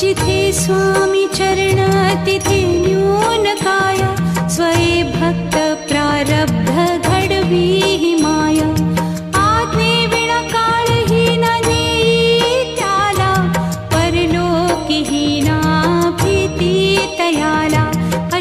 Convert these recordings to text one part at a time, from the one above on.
जिथि स्वामी चरणतिथि न्यूनकाय स्वय भक्त प्रारब्ध गडवी माया। आत्मकाल हीना नीत्या परलोकिहीना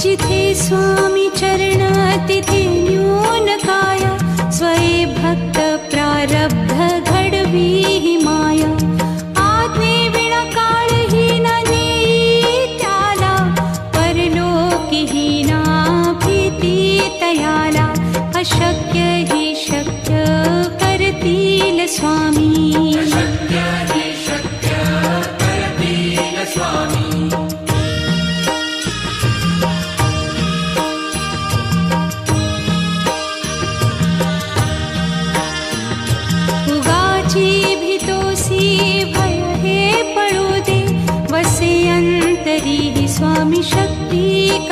जिथे स्वामी चरणतिथिन्यूनकाय स्वये भक्त प्रारब्ध घडवीः माया। आग्ने विना नीत्याला परलोकहीनाप्रति तयाला अशक्य हि शक्य करतील स्वामी।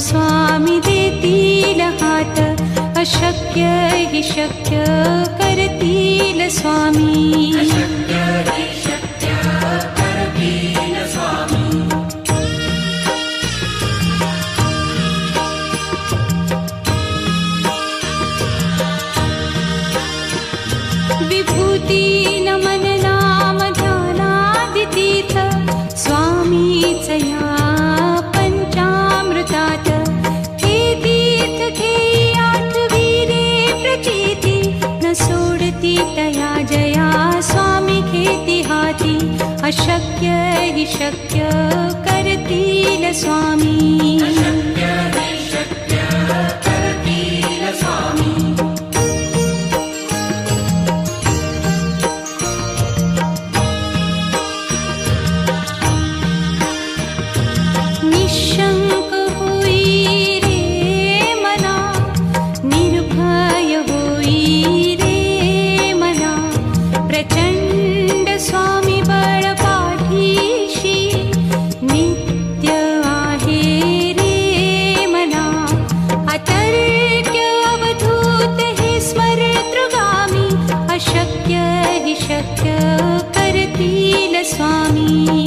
स्वामी दे तिल अशक्य हि शक्य करतील स्वामी. शक्य करतील न स्वामी। स्वामी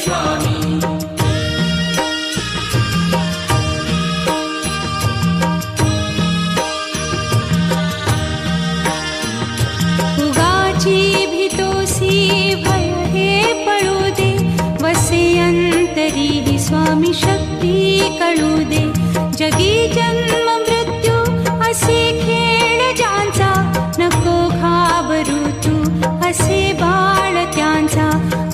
Krishna.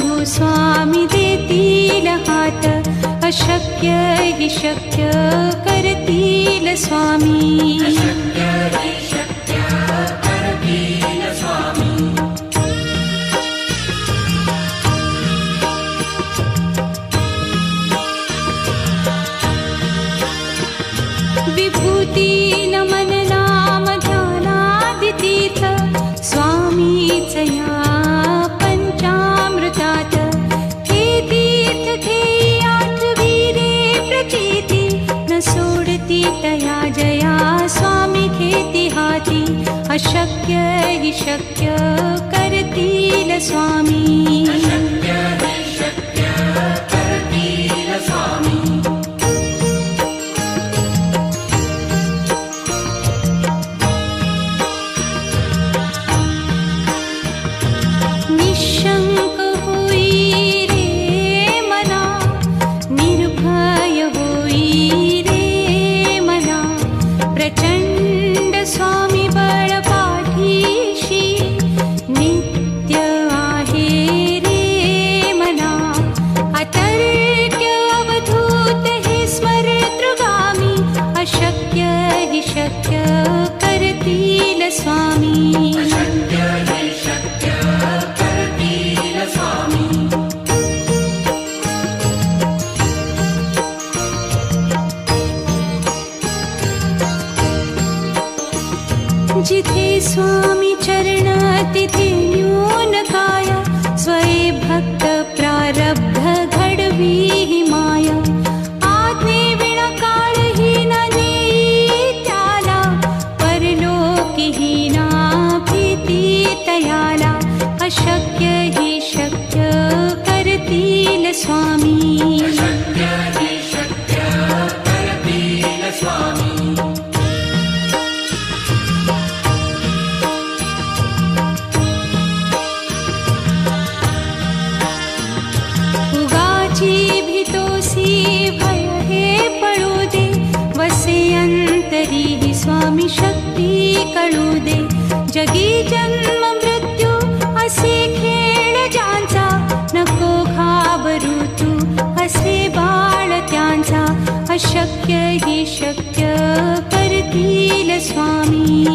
गोस्वामी देतिल हात अशक्य य शक्य करतील स्वामी. स्वामी खेती हाती अशक्य विशक्य शक्य करतील स्वामी। जगी जन्म मृत्यू असे खेळ ज्यांचा नको घाबरू तू असे बाळ त्यांचा। अशक्य ही शक्य करतील स्वामी।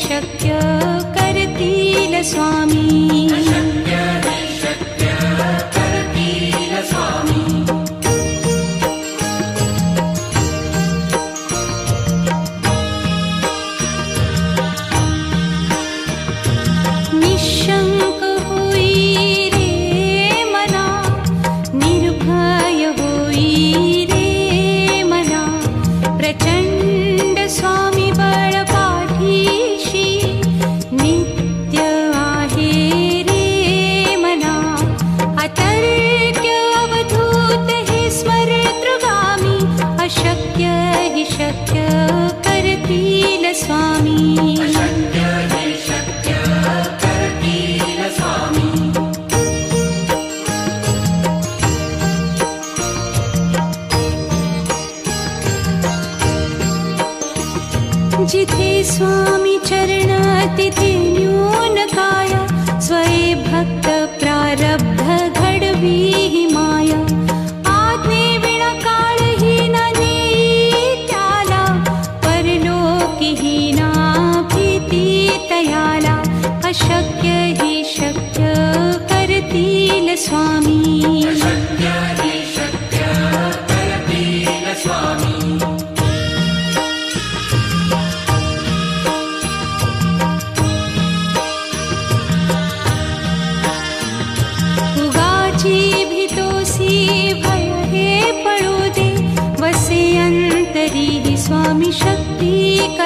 शक्य करतील स्वामी परलोकी ही ना भीती तयाला अशक्य हि शक्य करतील स्वामी। उगाची भीतोसी भय हे पळू दे वसे अंतरी ही स्वामी शक्ती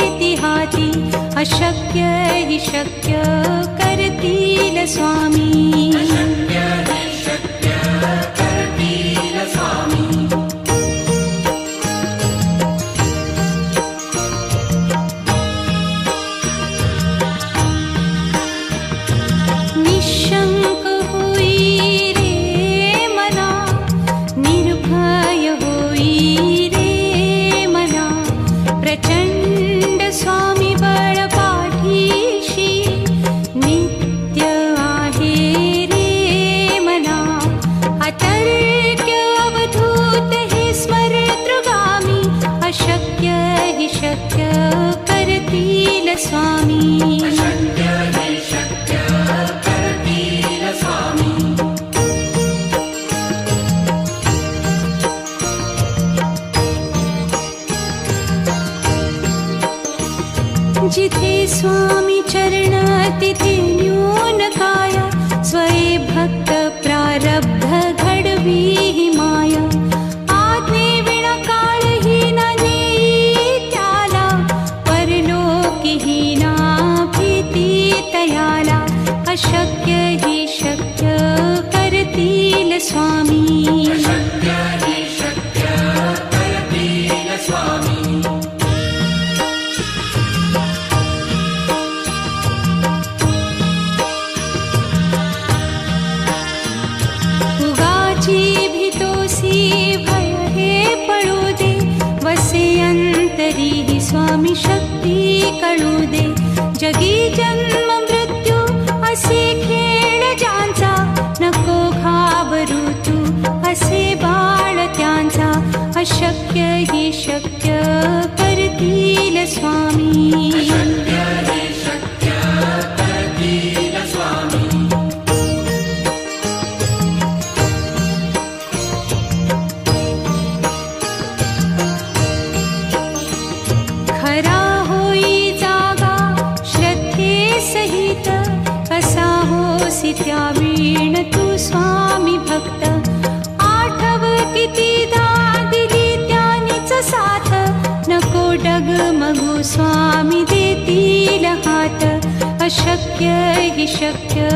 हाती अशक्य हि शक्य करतील स्वामी जिथे स्वामी चरणतिथिन्यूनकाय स्वये भक्तप्रारब्धगढवी माया। आत्मकालहीना नीत्याला परलोकिहीनाप्रीति तयाला अशक्य हि शक्य करतील स्वामी। स्वामी शक्ती कळू दे जगी जन्म मृत्यू असे खेळ ज्यांचा नको घाबरू तू असे बाळ त्यांचा अशक्य ही शक्य स्वामी स्वामी देतील हात अशक्य हि शक्य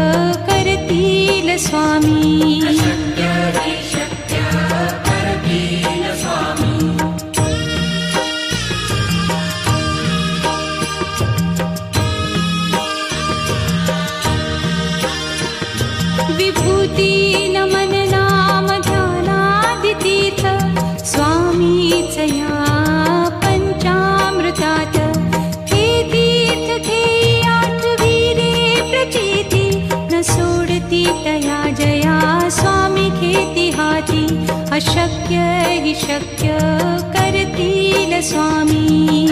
करतील स्वामी तया जया स्वामी केतिहाी अशक्य हि शक्य करतील न स्वामी